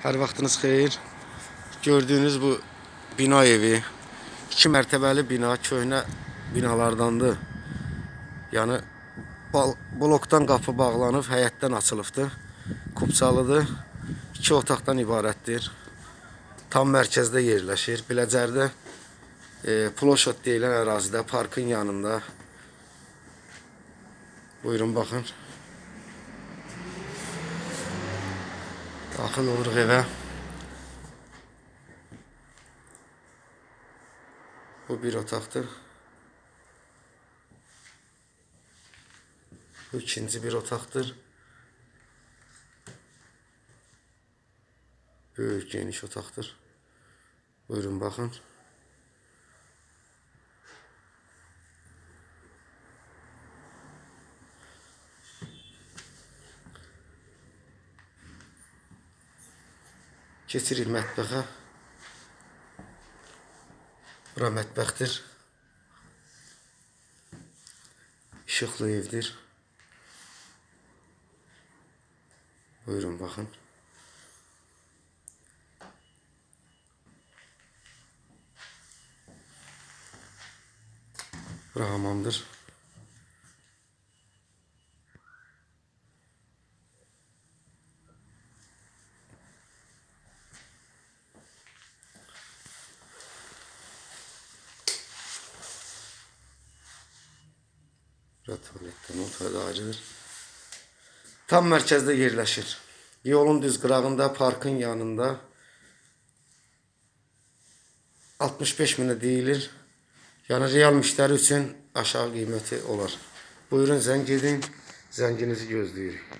Hər vaxtınız xeyir. Gördüyünüz bu bina evi iki mərtəbəli bina, köhnə binalardandır. Yəni blokdan qapı bağlanıb, həyətdən açılıbdır. Kupçalıdır. İki otaqdan ibarətdir. Tam mərkəzdə yerləşir. Biləcərdə e, Ploşot deyilən ərazidə, parkın yanında. Buyurun baxın. Daxil oluruq evə. Bu bir otaqdır. Bu ikinci bir otaqdır. Böyük geniş otaqdır. Buyurun baxın. Keçirik mətbəxə. Bura mətbəxdir. İşıqlı evdir. Buyurun baxın. Bura hamamdır. Bura tuvaletdən otağı da ayrıdır. Tam mərkəzdə yerləşir. Yolun düz qırağında, parkın yanında 65 minə deyilir. Yəni real müştəri üçün aşağı qiyməti olar. Buyurun zəng edin. Zənginizi gözləyirik.